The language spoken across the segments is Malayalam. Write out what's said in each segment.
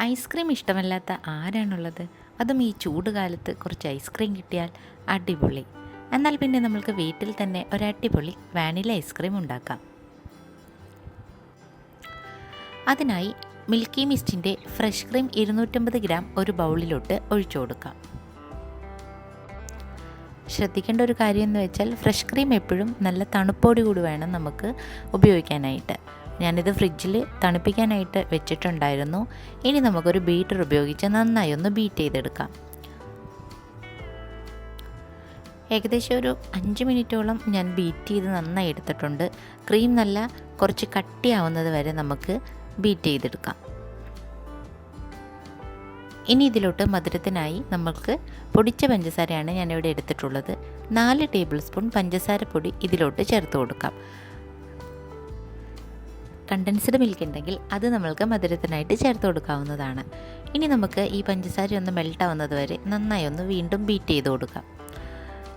ഐസ്ക്രീം ഇഷ്ടമല്ലാത്ത ആരാണുള്ളത്? അതും ഈ ചൂട് കാലത്ത് കുറച്ച് ഐസ്ക്രീം കിട്ടിയാൽ അടിപൊളി. എന്നാൽ പിന്നെ നമ്മൾക്ക് വീട്ടിൽ തന്നെ ഒരു അടിപൊളി വാനില ഐസ്ക്രീം ഉണ്ടാക്കാം. അതിനായി മിൽക്കി മിസ്റ്റിന്റെ ഫ്രഷ് ക്രീം ഇരുന്നൂറ്റമ്പത് ഗ്രാം ഒരു ബൗളിലോട്ട് ഒഴിച്ചു കൊടുക്കാം. ശ്രദ്ധിക്കേണ്ട ഒരു കാര്യം എന്ന് വെച്ചാൽ ഫ്രഷ് ക്രീം എപ്പോഴും നല്ല തണുപ്പോടുകൂടി വേണം നമുക്ക് ഉപയോഗിക്കാനായിട്ട്. ഞാനിത് ഫ്രിഡ്ജിൽ തണുപ്പിക്കാനായിട്ട് വെച്ചിട്ടുണ്ടായിരുന്നു. ഇനി നമുക്കൊരു ബീറ്റർ ഉപയോഗിച്ച് നന്നായി ഒന്ന് ബീറ്റ് ചെയ്തെടുക്കാം. ഏകദേശം ഒരു അഞ്ച് മിനിറ്റോളം ഞാൻ ബീറ്റ് ചെയ്ത് നന്നായി എടുത്തിട്ടുണ്ട്. ക്രീം നല്ല കുറച്ച് കട്ടിയാവുന്നത് വരെ നമുക്ക് ബീറ്റ് ചെയ്തെടുക്കാം. ഇനി ഇതിലോട്ട് മധുരത്തിനായി നമ്മൾക്ക് പൊടിച്ച പഞ്ചസാരയാണ് ഞാനിവിടെ എടുത്തിട്ടുള്ളത്. നാല് ടേബിൾ സ്പൂൺ പഞ്ചസാര പൊടി ഇതിലോട്ട് ചേർത്ത് കൊടുക്കാം. കണ്ടൻസ്ഡ് മിൽക്ക് ഉണ്ടെങ്കിൽ അത് നമ്മൾക്ക് മധുരത്തിനായിട്ട് ചേർത്ത് കൊടുക്കാവുന്നതാണ്. ഇനി നമുക്ക് ഈ പഞ്ചസാര ഒന്ന് മെൽട്ട് ആവുന്നത് വരെ നന്നായി ഒന്ന് വീണ്ടും ബീറ്റ് ചെയ്ത് കൊടുക്കാം.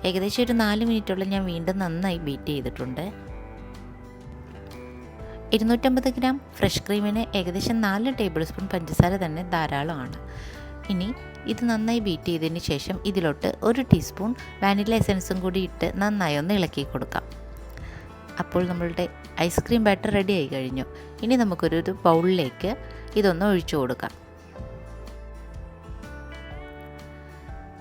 ഏകദേശം ഒരു നാല് മിനിറ്റോളം ഞാൻ വീണ്ടും നന്നായി ബീറ്റ് ചെയ്തിട്ടുണ്ട്. ഇരുന്നൂറ്റമ്പത് ഗ്രാം ഫ്രഷ് ക്രീമിന് ഏകദേശം നാല് ടേബിൾ സ്പൂൺ പഞ്ചസാര തന്നെ ധാരാളമാണ്. ഇനി ഇത് നന്നായി ബീറ്റ് ചെയ്തതിന് ശേഷം ഇതിലോട്ട് ഒരു ടീസ്പൂൺ വാനില എസൻസും കൂടി ഇട്ട് നന്നായി ഒന്ന് ഇളക്കി കൊടുക്കാം. അപ്പോൾ നമ്മളുടെ ഐസ്ക്രീം ബാറ്റർ റെഡി ആയി കഴിഞ്ഞു. ഇനി നമുക്കൊരു ഒരു ബൗളിലേക്ക് ഇതൊന്ന് ഒഴിച്ചു കൊടുക്കാം.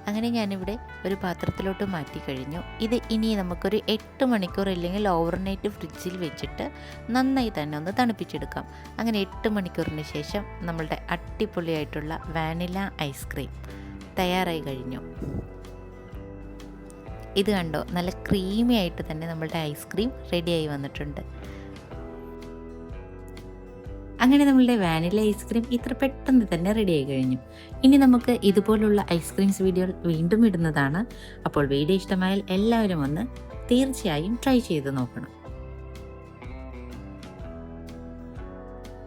അങ്ങനെ ഞാനിവിടെ ഒരു പാത്രത്തിലോട്ട് മാറ്റി കഴിഞ്ഞു. ഇത് ഇനി നമുക്കൊരു എട്ട് മണിക്കൂർ അല്ലെങ്കിൽ ഓവർനൈറ്റ് ഫ്രിഡ്ജിൽ വെച്ചിട്ട് നന്നായി തന്നെ ഒന്ന് തണുപ്പിച്ചെടുക്കാം. അങ്ങനെ എട്ട് മണിക്കൂറിന് ശേഷം നമ്മളുടെ അടിപൊളിയായിട്ടുള്ള വാനില ഐസ്ക്രീം തയ്യാറായി കഴിഞ്ഞു. ഇത് കണ്ടോ? നല്ല ക്രീമി ആയിട്ട് തന്നെ നമ്മളുടെ ഐസ്ക്രീം റെഡിയായി വന്നിട്ടുണ്ട്. അങ്ങനെ നമ്മളുടെ വാനില ഐസ്ക്രീം ഇത്ര പെട്ടെന്ന് തന്നെ റെഡിയായി കഴിഞ്ഞു. ഇനി നമുക്ക് ഇതുപോലുള്ള ഐസ്ക്രീംസ് വീഡിയോ വീണ്ടും ഇടുന്നതാണ്. അപ്പോൾ വീഡിയോ ഇഷ്ടമായാൽ എല്ലാവരും ഒന്ന് തീർച്ചയായും ട്രൈ ചെയ്ത് നോക്കണം.